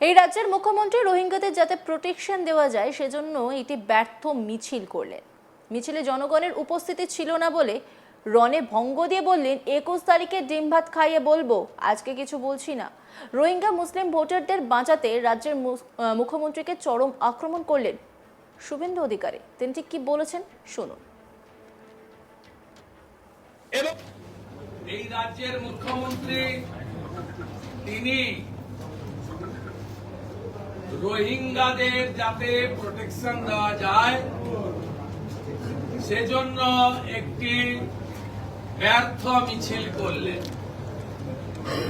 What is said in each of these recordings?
এই রাজ্যের মুখ্যমন্ত্রী রোহিঙ্গাদের যাতে প্রোটেকশন দেওয়া যায়, সেজন্য এটি ব্যর্থ মিছিল করলেন। মিছিলে জনগণের উপস্থিতি ছিল না বলে রনে ভঙ্গ দিয়ে বললেন, একুশ তারিখে ডিম ভাত খাইয়ে বলব, আজকে কিছু বলছি না। রোহিঙ্গা মুসলিম ভোটারদের বাঁচাতে রাজ্যের মুখ্যমন্ত্রীকে চরম আক্রমণ করলেন। শুভেন্দু অধিকারী, তিনি ঠিক কি বলেছেন? শুনুন। এই রাজ্যের মুখ্যমন্ত্রী, তিনি রোহিঙ্গাদের যাতে প্রোটেকশন দেওয়া যায়, সেজন্য একটি ব্যর্থ মিছিল করলেন।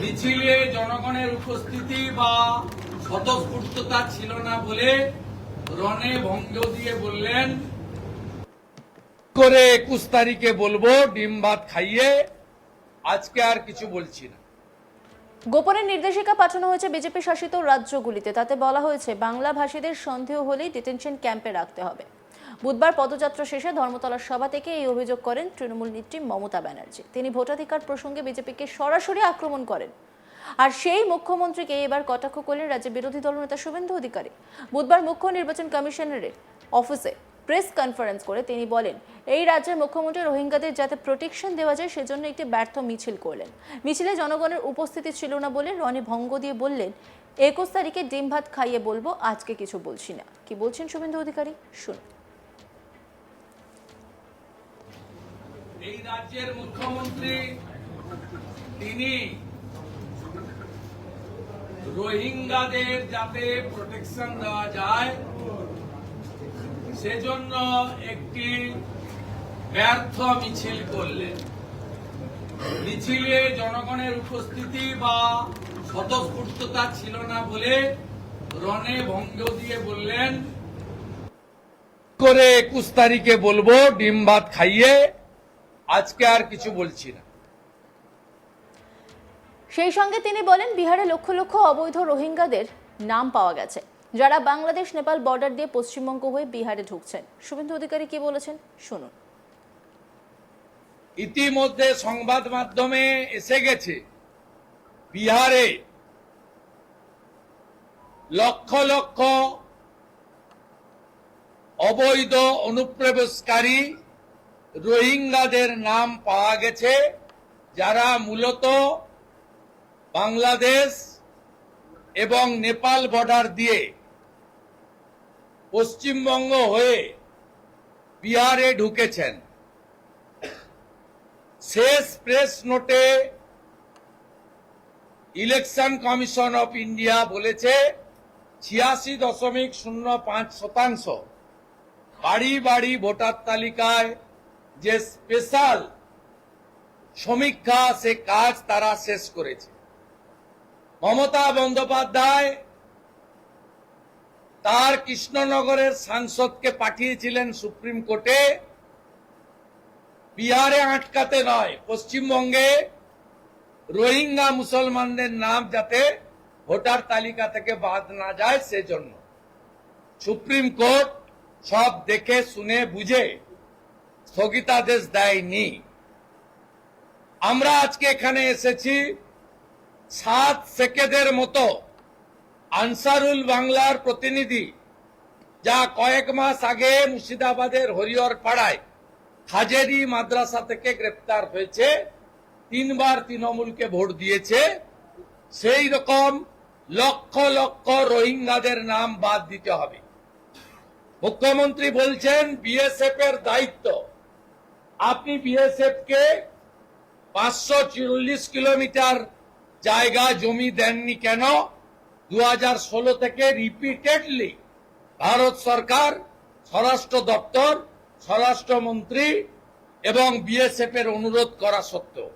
মিছিলে জনগণের উপস্থিতি বা স্বতঃস্ফূর্ততা ছিল না বলে রনে ভঙ্গ দিয়ে বললেন, করে একুশ তারিখে বলব, ডিম ভাত খাইয়ে আজকে আর কিছু বলছি না। গোপনের নির্দেশিকা পাঠানো হয়েছে বিজেপি শাসিত রাজ্যগুলিতে। তাতে বলা হয়েছে বাংলা ভাষীদের সন্দেহ হলেই ডিটেনশন ক্যাম্পে রাখতে হবে। বুধবার পদযাত্রা শেষে ধর্মতলার সভা থেকে এই অভিযোগ করেন তৃণমূল নেত্রী মমতা ব্যানার্জি। তিনি ভোটাধিকার প্রসঙ্গে বিজেপিকে সরাসরি আক্রমণ করেন। আর সেই মুখ্যমন্ত্রীকে এবার কটাক্ষ করলেন রাজ্যের বিরোধী দলনেতা শুভেন্দু অধিকারী। বুধবার মুখ্য নির্বাচন কমিশনারের অফিসে প্রেস কনফারেন্স করে তিনি বলেন, এই রাজ্যের মুখ্যমন্ত্রী রোহিঙ্গাদের যাতে প্রোটেকশন দেওয়া যায় সেজন্য একটি ব্যর্থ মিছিল করলেন। মিছিলে জনগণের উপস্থিতি ছিল না বলে রনি ভঙ্গ দিয়ে বললেন, একুশ তারিখে ডিম ভাত খাইয়ে বলব, আজকে কিছু বলছি না। কি বলছেন শুভেন্দু অধিকারী? শুনুন। এই রাজ্যের মুখ্যমন্ত্রী, তিনি রোহিঙ্গাদের যাতে প্রোটেকশন দেওয়া যায় সেজন্য একটি ব্যর্থ মিছিল করলেন মিছিলে জনগণের উপস্থিতি বা স্বতঃস্ফূর্ততা ছিল না বলে রনে ভঙ্গ দিয়ে বললেন, করে একুশ তারিখে বলব, ডিম ভাত খাইয়ে আজকে আর কিছু বলছি না। সেই সঙ্গে তিনি বলেন, বিহারে লক্ষ লক্ষ অবৈধ রোহিঙ্গাদের নাম পাওয়া গেছে। যারা বাংলাদেশ, নেপাল বর্ডার দিয়ে পশ্চিমবঙ্গ হয়ে বিহারে ঢুকছেন। শুভেন্দু অধিকারী কি বলেছেন? শুনুন। ইতিমধ্যে সংবাদ মাধ্যমে এসে গেছে, বিহারে লক্ষ লক্ষ অবৈধ অনুপ্রবেশকারী রোহিঙ্গাদের নাম পাওয়া গেছে, যারা মূলত বাংলাদেশ এবং নেপাল বর্ডার দিয়ে পশ্চিমবঙ্গ হয়ে বিহারে ঢুকেছেন। শেষ প্রেস নোটে ইলেকশন কমিশন অফ ইন্ডিয়া বলেছে, ছিয়াশি দশমিক শূন্য পাঁচ শতাংশ বাড়ি বাড়ি ভোটার তালিকায় যে স্পেশাল সমীক্ষা, সে কাজ তারা শেষ করেছে। মমতা বন্দ্যোপাধ্যায় তার কৃষ্ণনগরের সাংসদকে পাঠিয়েছিলেন সুপ্রিম কোর্টে। বিহারে আটকাতে নয়, পশ্চিমবঙ্গে রোহিঙ্গা মুসলমানদের নাম যাতে ভোটার তালিকা থেকে বাদ না যায় সেজন্য। সুপ্রিম কোর্ট সব দেখে, শুনে, বুঝে স্থগিতাদেশ দেয়নি। আমরা আজকে এখানে এসেছি সাত সেকেদের মতো। আনসারুল বাংলার প্রতিনিধি, যা কয়েক মাস আগে মুর্শিদাবাদের হরিহর পাড়ায় হাজেরি মাদ্রাসা থেকে গ্রেপ্তার হয়েছে। তিনবার তৃণমূলকে ভোট দিয়েছে। সেই রকম লক্ষ লক্ষ রোহিঙ্গাদের নাম বাদ দিতে হবে। মুখ্যমন্ত্রী বলছেন, বিএসএফ এর দায়িত্ব। আপনি বিএসএফ কে পাঁচশো চল্লিশ কিলোমিটার জায়গা জমি দেননি কেন? দু হাজার ষোলো থেকে রিপিটেডলি ভারত সরকার, স্বরাষ্ট্র দপ্তর, স্বরাষ্ট্রমন্ত্রী এবং বিএসএফ এর অনুরোধ করা সত্ত্বেও।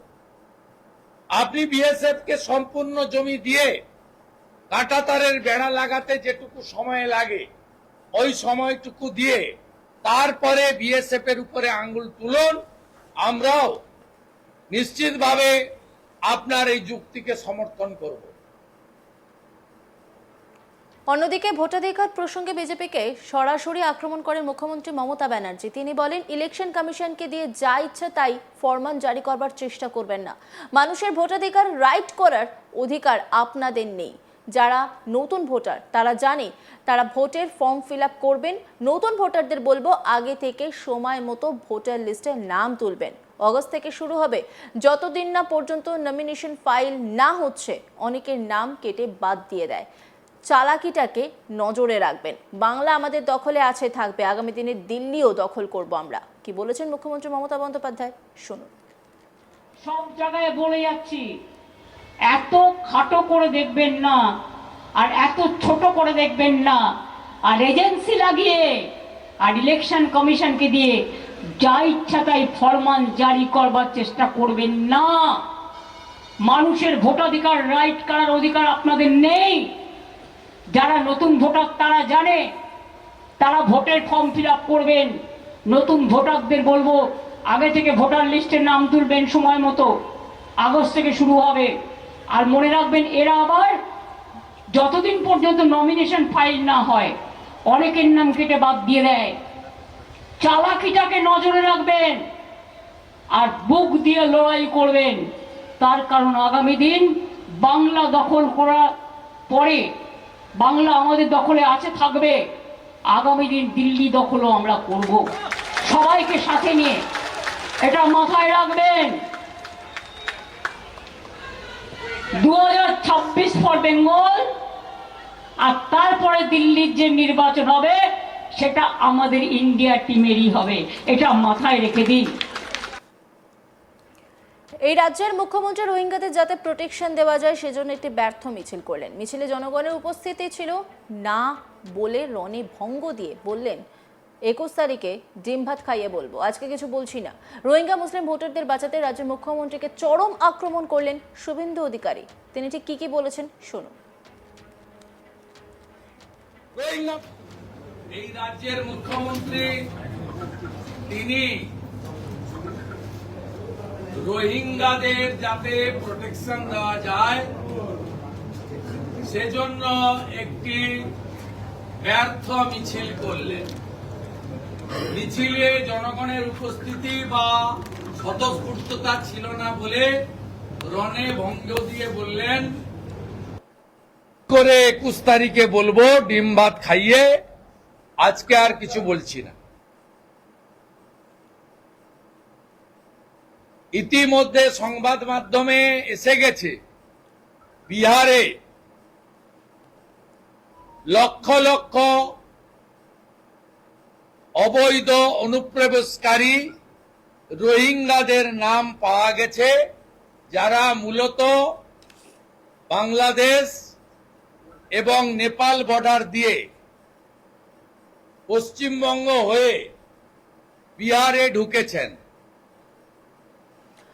আপনি বিএসএফ কে সম্পূর্ণ জমি দিয়ে কাঁটাতারের বেড়া লাগাতে যেটুকু সময় লাগে, ওই সময়টুকু দিয়ে তারপরে বিএসএফ এর উপরে আঙ্গুল তুলুন, আমরাও নিশ্চিতভাবে আপনার এই যুক্তিকে সমর্থন করব। অন্যদিকে ভোটাধিকার প্রসঙ্গে বিজেপিকে সরাসরি আক্রমণ করেন মুখ্যমন্ত্রী মমতা ব্যানার্জি। তিনি বলেন, ইলেকশন কমিশনকে দিয়ে যা ইচ্ছা তাই ফরমান জারি করবার চেষ্টা করবেন না। মানুষের ভোটাধিকার রাইট করার অধিকার আপনাদের নেই। যারা নতুন ভোটার, তারা জানে, তারা ভোটের ফর্ম ফিল আপ করবেন। নতুন ভোটারদের বলব, আগে থেকে সময় মতো ভোটার লিস্টে নাম তুলবেন। অগস্ট থেকে শুরু হবে। যতদিন না পর্যন্ত নমিনেশন ফাইল না হচ্ছে, অনেকের নাম কেটে বাদ দিয়ে দেয়। চালাকিটাকে নজরে রাখবেন। বাংলা আমাদের দখলে আছে, থাকবে। আগামী দিনে দিল্লিও দখল করব আমরা। কি বলেছেন মুখ্যমন্ত্রী মমতা বন্দ্যোপাধ্যায়? শুনুন। সব জায়গায় বলে যাচ্ছি, এত খাটো করে দেখবেন না, আর এত ছোট করে দেখবেন না। আর এজেন্সি লাগিয়ে, আর ইলেকশন কমিশনকে দিয়ে যা ইচ্ছা তাই ফরমান জারি করবার চেষ্টা করবেন না। মানুষের ভোটাধিকার, রাইট করার অধিকার আপনাদের নেই। যারা নতুন ভোটার তারা জানে, তারা ভোটের ফর্ম ফিল করবেন। নতুন ভোটারদের বলব, আগে থেকে ভোটার লিস্টের নাম তুলবেন সময় মতো, আগস্ট থেকে শুরু হবে। আর মনে রাখবেন, এরা আবার যতদিন পর্যন্ত নমিনেশন ফাইল না হয়, অনেকের নাম কেটে বাদ দিয়ে দেয়। চালাকিটাকে নজরে রাখবেন আর বুক দিয়ে লড়াই করবেন। তার কারণ আগামী দিন বাংলা দখল করার পরে বাংলা আমাদের দখলে আছে, থাকবে। আগামী দিন দিল্লি দখলও আমরা করব। সবাইকে সাথে নিয়ে এটা মাথায় রাখবেন। দু ছাব্বিশ ফর বেঙ্গল আর তারপরে দিল্লির যে নির্বাচন হবে, সেটা আমাদের ইন্ডিয়া টিমেরই হবে। এটা মাথায় রেখে দিন। এই রাজ্যের মুখ্যমন্ত্রী রোহিঙ্গাদের যাতে প্রোটেকশন দেওয়া যায়, সেজন্য একটি ব্যর্থ মিছিল করলেন। মিছিলে জনগণের উপস্থিতি ছিল না বলে রনে ভঙ্গ দিয়ে বললেন, একুশ তারিখে ডিম ভাত খাইয়ে বলব, আজকে কিছু বলছি না। রোহিঙ্গা মুসলিম ভোটারদের বাঁচাতে রাজ্যের মুখ্যমন্ত্রীকে চরম আক্রমণ করলেন শুভেন্দু অধিকারী। তিনি ঠিক কি কি বলেছেন, শুনুন। এই রাজ্যের মুখ্যমন্ত্রী, তিনি রোহিঙ্গাদের যাতে প্রোটেকশন দেওয়া যায়, সেজন্য একটি ব্যর্থ মিছিল করলেন। মিছিলে জনগণের উপস্থিতি বা স্বতঃস্ফূর্ততা ছিল না বলে রনে ভঙ্গ দিয়ে বললেন, করে একুশ তারিখে বলব, ডিম ভাত খাইয়ে আজকে আর কিছু বলছি না। ইতিমধ্যে সংবাদ মাধ্যমে এসে গেছে, বিহারে লক্ষ লক্ষ অবৈধ অনুপ্রবেশকারী রোহিঙ্গাদের নাম পাওয়া গেছে, যারা মূলত বাংলাদেশ এবং নেপাল বর্ডার দিয়ে পশ্চিমবঙ্গ হয়ে বিহারে ঢুকেছেন।